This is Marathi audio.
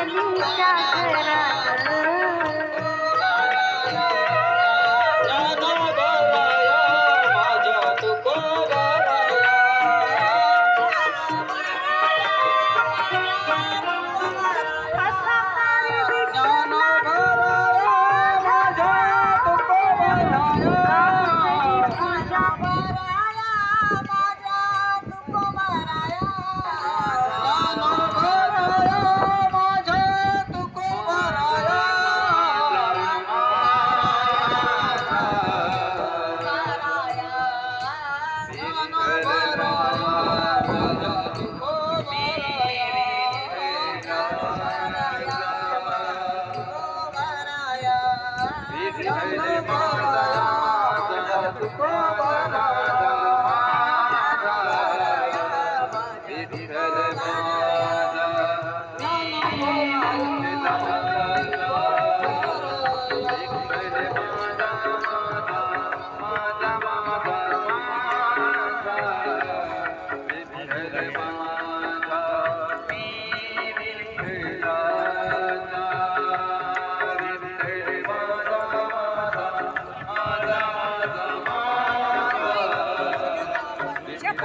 वाली चादरा हे मना था मी विरळताना व्रत हे मना माझा माझा